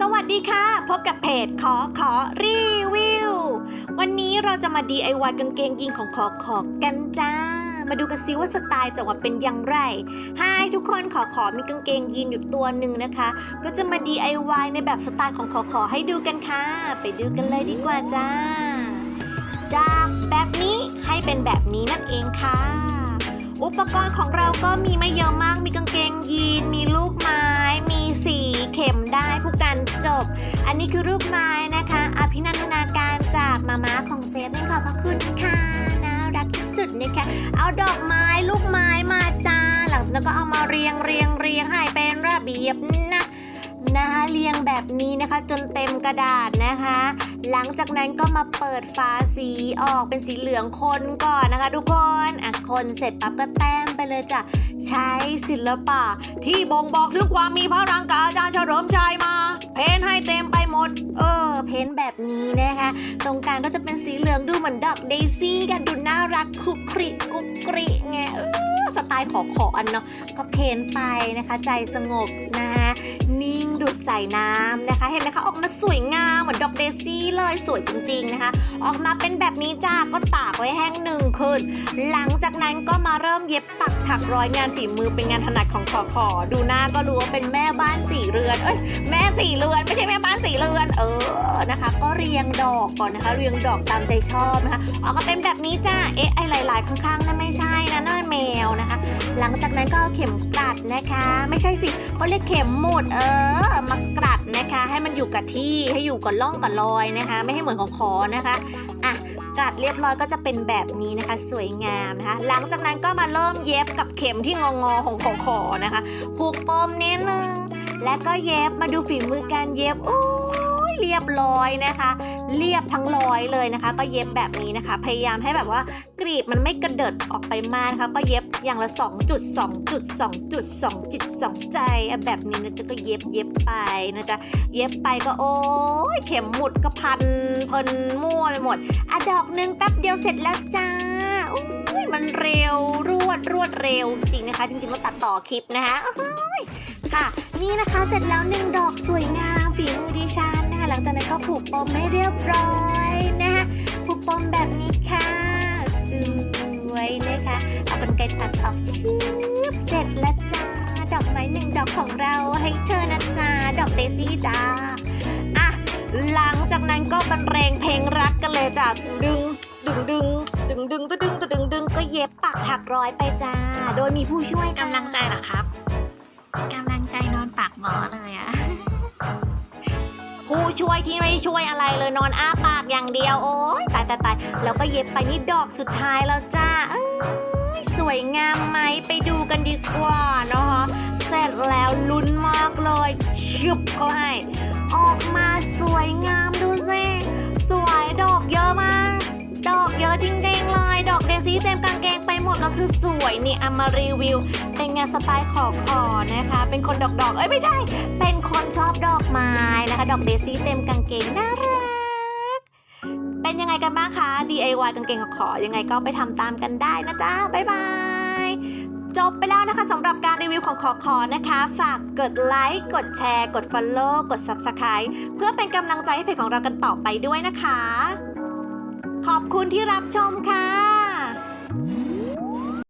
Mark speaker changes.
Speaker 1: สวัสดีค่ะ พบกับเพจขอขอรีวิว วันนี้เราจะมา DIY กางเกงยีนของขอขอกันจ้า มาดูกันซิว่าสไตล์จะออกมาเป็นอย่างไรฮายทุกคนขอขอมีกางเกงยีนอยู่ตัวหนึ่งนะคะ ก็จะมา DIY ในแบบสไตล์ของขอขอให้ดูกันค่ะ ไปดูกันเลยดีกว่าจ้า จากแบบนี้ให้เป็นแบบนี้นั่นเองค่ะ อุปกรณ์ของเราก็มีไม่เยอะมากมีกางเกงยีนมีลูกไม้ นนี้คือลูกไม้นะคะ อภินันทนาการจากมาม่าของเซฟนั่นขอบพระคุณค่ะน่ารักที่สุดนะคะ เอาดอกไม้ลูกไม้มาจ้า หลังจากนั้นก็เอามาเรียงเรียงเรียงให้เป็นระเบียบนะนะคะเรียงแบบนี้นะคะจนเต็มกระดาษนะคะ หลังจากนั้นก็มาเปิดฝาสีออกเป็นสีเหลืองคนก่อนนะคะ ทุกคนอะคนเสร็จปั๊บก็แต้มไปเลยจ้ะใช้ศิลปะ ที่บ่งบอกถึงความมีพลังกบอาจารย์เฉลิมชัยมา เพ้นให้เต็มไปหมด เออ เพ้นแบบนี้นะคะ ตรงกลางก็จะเป็นสีเหลืองดูเหมือนดอกเดซี่กันดูน่ารักคุกคริกุกกริไงเออสไตล์ขอขออันเนาะก็เพ้นไปนะคะ ใจสงบนะคะ นิ่งดูดใส่น้ำนะคะ เห็นไหมคะ ออกมาสวยงามเหมือนดอกเดซี่เลยสวยจริงๆนะคะ ออกมาเป็นแบบนี้จ้าก็ตากไว้แห้งหนึ่งคืนหลังจากนั้นก็มาเริ่มเย็บปักถักร้อยงานฝีมือเป็นงานถนัดของขอขอดูหน้าก็รู้ว่าเป็นแม่บ้านสี่เรือนเอ้ยแม่สี่เรือนไม่ใช่แม่บ้านสี่เรือน เออนะคะ ก็เรียงดอกก่อนนะคะ เรียงดอกตามใจชอบนะคะออกมาเป็นแบบนี้จ้าเอ๊ะไอลายๆข้างๆนั่นไม่ใช่นะนั่นแมวนะคะ หลังจากนั้นก็เอาเข็มกลัดนะคะ ไม่ใช่สิเขาเรียกเข็มมุดเออมากรัดนะคะ ให้มันอยู่กับที่ให้อยู่กับร่องกับรอยนะคะ ไม่ให้เหมือนของคอนะคะอะกรัดเรียบร้อยก็จะเป็นแบบนี้นะคะ สวยงามนะคะ หลังจากนั้นก็มาเริ่มเย็บกับเข็มที่งองอของของคอนะคะ ผูกปมนิดนึงและก็เย็บมาดูฝีมือการเย็บอู้ ยเรียบร้อยนะคะ เรียบทั้งร้อยเลยนะคะ ก็เย็บแบบนี้นะคะ พยายามให้แบบว่ากรีบมันไม่กระเดิดออกไปมากนะคะก็เย็บอย่างละ 2 จุด 2 จุด 2 จุด 2 จิต 2 ใจอะแบบนี้นะจ๊ะก็เย็บเย็บไปนะจ๊ะเย็บไปก็โอ้ยเข็มหมุดก็พันเพลินมั่วไปหมดอะดอกหนึ่งแป๊บเดียวเสร็จแล้วจ้า้ยมันเร็วรวดรวดเร็วจริงนะคะ จริงๆก็ตัดต่อคลิปนะคะค่ะ นี่นะคะเสร็จแล้วหนึ่งดอกสวยงาม ฝีมือดิฉันนะคะหลังจากนั้นก็ผูกปมให้เรียบร้อยนะคะผูกปมแบบนี้ค่ะสวยนะคะเอาเป็นไกรตัดออกชิบเสร็จแล้วจ้าดอกไม้หนึ่งดอกของเราให้เธอนะจ้าดอกเดซี่จ้าอะหลังจากนั้นก็บรรเลงเพลงรักกันเลยจ้ะดึงดึงดึงดึงดึงตะดึงตะดึงดึงก็เย็บปักถักร้อยไปจ้า โดยมีผู้ช่วย
Speaker 2: กำลังใจเหรอครับกำลังใจนอนปากหมอเลยอะ
Speaker 1: ช่วยที่ไม่ช่วยอะไรเลยนอนอ้าปากอย่างเดียวโอ้ยตายตายตายแล้วก็เย็บไปนี่ดอกสุดท้ายแล้วจ้าเอ้ยสวยงามไหมไปดูกันดีกว่านะคะเสร็จแล้วลุ้นมากเลยชุบเขาให้ออกมาสวยงาม ก็คือสวยนี่เอามารีวิว เป็นงานสไตล์ขอขอนะคะ เป็นคนดอกดอกเอ้ยไม่ใช่ เป็นคนชอบดอกไม้นะคะ ดอกเดซี่เต็มกางเกงน่ารักเป็นยังไงกันบ้างคะ DIY กางเกงขอขอยังไงก็ไปทำตามกันได้นะจ๊ะบ๊ายบายจบไปแล้วนะคะสำหรับการรีวิวของขอขอนะคะ ฝากกดไลค์กดแชร์ กด Follow กด Subscribe เพื่อเป็นกำลังใจให้เพจของเรากันต่อไปด้วยนะคะ ขอบคุณที่รับชมค่ะ